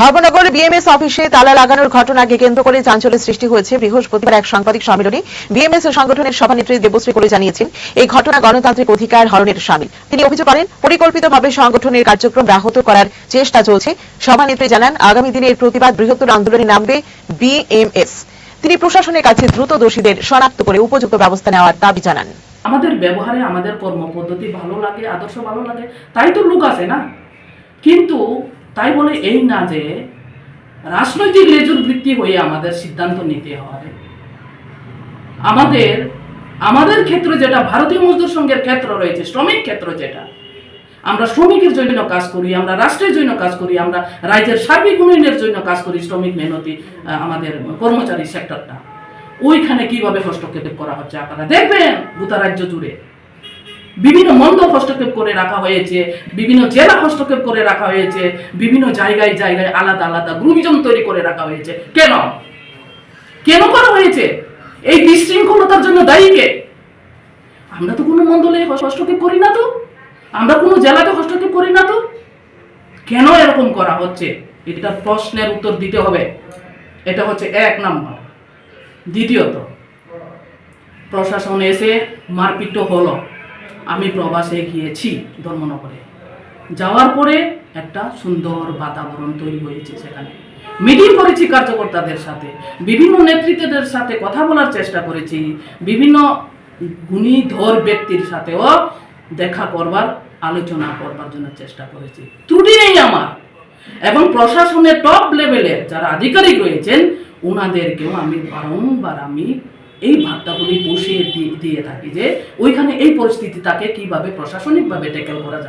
Dharmanagar BMS অফিসে তালা লাগানোর ঘটনাকে কেন্দ্র করে চাঞ্চল্যের সৃষ্টি হয়েছে। বৃহস্পতিবার এক সাংবাদিক সম্মেলনে বিএমএস সংগঠনের সভানেত্রী দেবশ্রী করে জানিয়েছেন, এই ঘটনা গণতান্ত্রিক অধিকার হরণের সামিল। তিনি অভিযোগ করেন, পরিকল্পিতভাবে সংগঠনের কার্যক্রম ব্যাহত করার চেষ্টা চলছে। সভানেত্রী জানান, আগামী দিনে এর প্রতিবাদ বৃহত্তর আন্দোলনে নামবে বিএমএস তিনি প্রশাসনের কাছে দ্রুত দোষীদের শনাক্ত করে উপযুক্ত ব্যবস্থা নেওয়ার দাবি জানান। আমাদের ব্যবহারে আমাদের কর্মপদ্ধতি ভালো লাগে, আদর্শ ভালো লাগে, তাই তো লোক আছে না? কিন্তু তাই বলে এই না যে রাজনৈতিক লেজুর ভিত্তি হয়ে আমাদের সিদ্ধান্ত নিতে হবে আমাদের আমাদের ক্ষেত্রে যেটা, ভারতীয় মজদুর সংঘের ক্ষেত্র রয়েছে, শ্রমিক ক্ষেত্র যেটা। আমরা শ্রমিকের জন্য কাজ করি, আমরা রাষ্ট্রের জন্য কাজ করি, আমরা রাজ্যের সার্বিক উন্নয়নের জন্য কাজ করি শ্রমিক মেহনতি আমাদের কর্মচারী সেক্টরটা। ওইখানে কীভাবে হস্তক্ষেপ করা হচ্ছে আপনারা দেখবেন, গোটা রাজ্য জুড়ে। বিভিন্ন মন্দ হস্তক্ষেপ করে রাখা হয়েছে, বিভিন্ন জেলা হস্তক্ষেপ করে রাখা হয়েছে, বিভিন্ন জায়গায় জায়গায় আলাদা আলাদা গ্রুপিজম তৈরি করে রাখা হয়েছে। কেন? কেন করা হয়েছে? এই বিশৃঙ্খলতার জন্য দায়ী কে? আমরা তো কোনো মন্ডলে হস্তক্ষেপ করি না তো। আমরা কোনো জেলাতে হস্তক্ষেপ করি না তো। কেন এরকম করা হচ্ছে? এটা প্রশ্নের উত্তর দিতে হবে। এটা হচ্ছে এক নাম্বার। দ্বিতীয়ত, প্রশাসন এসে মারপিট হলো। আমি প্রবাসে গিয়েছি ধর্মনগরে। যাওয়ার পরে একটা সুন্দর বাতাবরণ তৈরি হয়েছে সেখানে। মিটিং করেছি কার্যকর্তাদের সাথে, বিভিন্ন নেতৃত্বদের সাথে কথা বলার চেষ্টা করেছি, বিভিন্ন গুণীধর ব্যক্তির সাথেও দেখা করবার, আলোচনা করবার জন্য চেষ্টা করেছি। ত্রুটি নেই আমার। এবং প্রশাসনের টপ লেভেলের যারা আধিকারিক রয়েছেন ওনাদেরকেও আমি বারংবার আমি এই ভাবটাগুলি বসিয়ে দিয়ে থাকি যে, ওইখানে এই পরিস্থিতি তাকে কীভাবে প্রশাসনিকভাবে ট্যাকেল করা যায়।